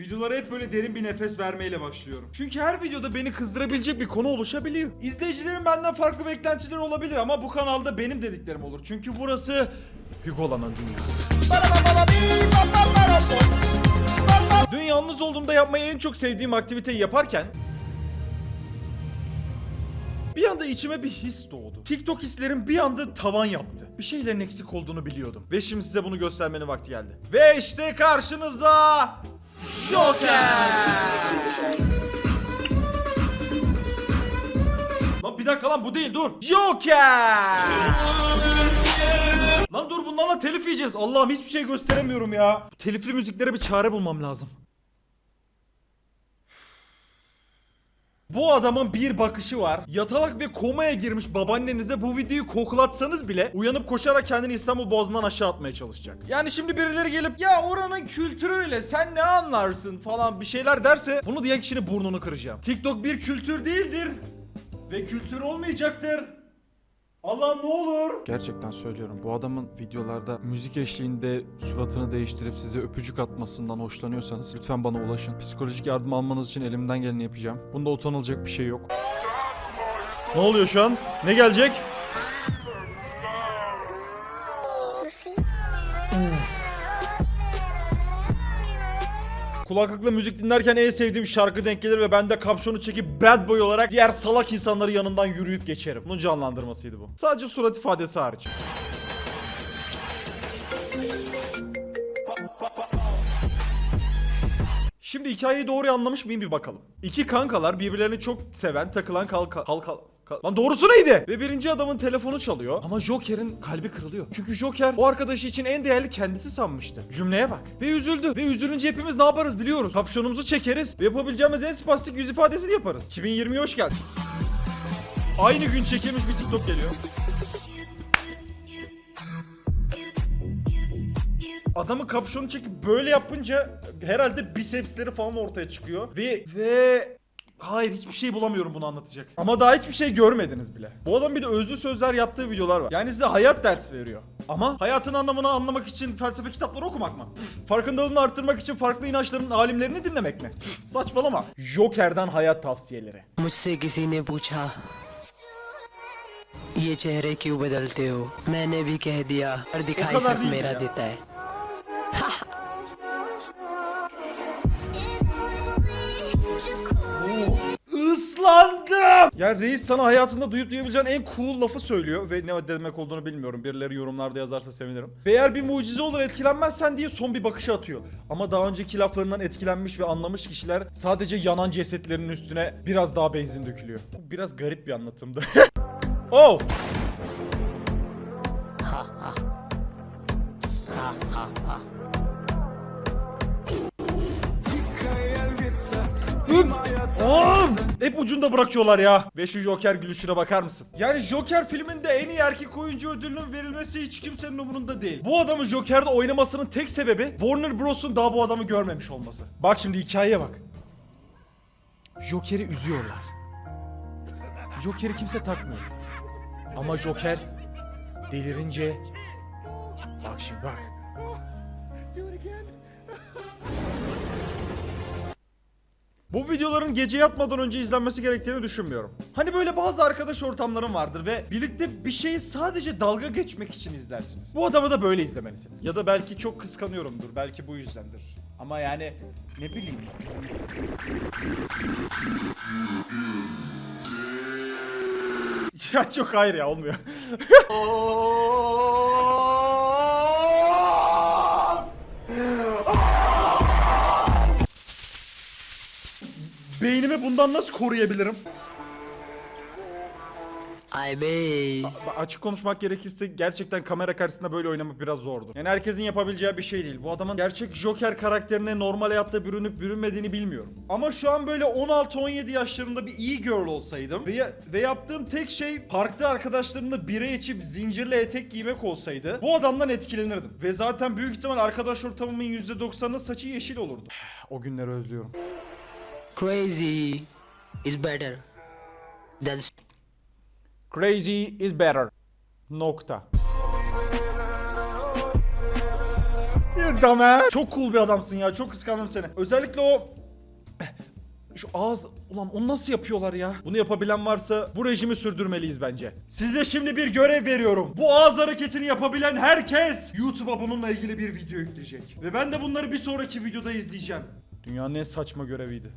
Videolara hep böyle derin bir nefes vermeyle başlıyorum. Çünkü her videoda beni kızdırabilecek bir konu oluşabiliyor. İzleyicilerin benden farklı beklentileri olabilir ama bu kanalda benim dediklerim olur. Çünkü burası Hugola'nın dünyası. Dün yalnız olduğumda yapmayı en çok sevdiğim aktiviteyi yaparken bir anda içime bir his doğdu. TikTok hislerim bir anda tavan yaptı. Bir şeylerin eksik olduğunu biliyordum. Ve şimdi size bunu göstermenin vakti geldi. Ve işte karşınızda Joker! Lan bir dakika lan bu değil dur. Joker! lan dur bunlarla telif yiyeceğiz. Allah'ım hiçbir şey gösteremiyorum ya. Bu telifli müziklere bir çare bulmam lazım. Bu adamın bir bakışı var. Yatalak ve komaya girmiş babaannenize bu videoyu koklatsanız bile uyanıp koşarak kendini İstanbul Boğazı'ndan aşağı atmaya çalışacak. Yani şimdi birileri gelip ya oranın kültürüyle sen ne anlarsın falan bir şeyler derse bunu diyen kişinin burnunu kıracağım. TikTok bir kültür değildir ve kültür olmayacaktır. Allah ne olur. Gerçekten söylüyorum. Bu adamın videolarda müzik eşliğinde suratını değiştirip size öpücük atmasından hoşlanıyorsanız lütfen bana ulaşın. Psikolojik yardım almanız için elimden geleni yapacağım. Bunda utanılacak bir şey yok. Ne oluyor şu an? Ne gelecek? Kulaklıkla müzik dinlerken en sevdiğim şarkı denk gelir ve ben de kapşonu çekip bad boy olarak diğer salak insanları yanından yürüyüp geçerim. Bunun canlandırmasıydı bu. Sadece surat ifadesi hariç. Şimdi hikayeyi doğru anlamış mıyım bir bakalım. İki kankalar birbirlerini çok seven, takılan kal kal kal- Lan doğrusu neydi? Ve birinci adamın telefonu çalıyor ama Joker'in kalbi kırılıyor. Çünkü Joker o arkadaşı için en değerli kendisi sanmıştı. Cümleye bak. Ve üzüldü. Ve üzülünce hepimiz ne yaparız biliyoruz. Kapşonumuzu çekeriz ve yapabileceğimiz en spastik yüz ifadesini yaparız. 2020'ye hoş geldin. Aynı gün çekilmiş bir TikTok geliyor. Adamın kapşonu çekip böyle yapınca herhalde bisepsleri falan ortaya çıkıyor. Ve ve Hayır hiçbir şey bulamıyorum bunu anlatacak. Ama daha hiçbir şey görmediniz bile. Bu adam bir de özlü sözler yaptığı videolar var. Yani size hayat dersi veriyor. Ama hayatın anlamını anlamak için felsefe kitapları okumak mı? Pf, Farkındalığını arttırmak için farklı inançların alimlerini dinlemek mi? Pf, Saçmalama. Joker'dan hayat tavsiyeleri. मुझसे किसी ने पूछा ये चेहरे क्यों बदलते हो मैंने भी कह दिया और दिखाई kadar सिर्फ değil मेरा ya. देता है Ya reis sana hayatında duyup duyabileceğin en cool lafı söylüyor ve ne demek olduğunu bilmiyorum. Birileri yorumlarda yazarsa sevinirim. Ve eğer bir mucize olur etkilenmezsen diye son bir bakışı atıyor. Ama daha önceki laflarından etkilenmiş ve anlamış kişiler sadece yanan cesetlerin üstüne biraz daha benzin dökülüyor. Bu biraz garip bir anlatımdı. oh! Üf! Hep ucunda bırakıyorlar ya. Ve şu Joker gülüşüne bakar mısın? Yani Joker filminde en iyi erkek oyuncu ödülünün verilmesi hiç kimsenin umurunda değil. Bu adamın Joker'de oynamasının tek sebebi Warner Bros'un daha bu adamı görmemiş olması. Bak şimdi hikayeye bak. Joker'i üzüyorlar. Joker'i kimse takmıyor. Ama Joker delirince... Bak şimdi bak. Bu videoların gece yatmadan önce izlenmesi gerektiğini düşünmüyorum. Hani böyle bazı arkadaş ortamlarım vardır ve birlikte bir şeyi sadece dalga geçmek için izlersiniz. Bu adamı da böyle izlemelisiniz. Ya da belki çok kıskanıyorumdur. Belki bu yüzdendir. Ama yani ne bileyim. ya çok hayır ya olmuyor. beynimi bundan nasıl koruyabilirim? Ay bey. A- açık konuşmak gerekirse gerçekten kamera karşısında böyle oynamak biraz zordu. Yani herkesin yapabileceği bir şey değil. Bu adamın gerçek Joker karakterine normal hayatta bürünüp bürünmediğini bilmiyorum. Ama şu an böyle 16-17 yaşlarında bir iyi girl olsaydım ve, ve yaptığım tek şey parkta arkadaşlarımla bire içip zincirli etek giymek olsaydı bu adamdan etkilenirdim. Ve zaten büyük ihtimal arkadaş ortamımın %90'ı saçı yeşil olurdu. o günleri özlüyorum crazy is better than Crazy is better. Nokta. Tamam. Çok cool bir adamsın ya. Çok kıskandım seni. Özellikle o şu ağız ulan onu nasıl yapıyorlar ya? Bunu yapabilen varsa bu rejimi sürdürmeliyiz bence. Size şimdi bir görev veriyorum. Bu ağız hareketini yapabilen herkes YouTube'a bununla ilgili bir video yükleyecek. Ve ben de bunları bir sonraki videoda izleyeceğim. Dünyanın en saçma göreviydi.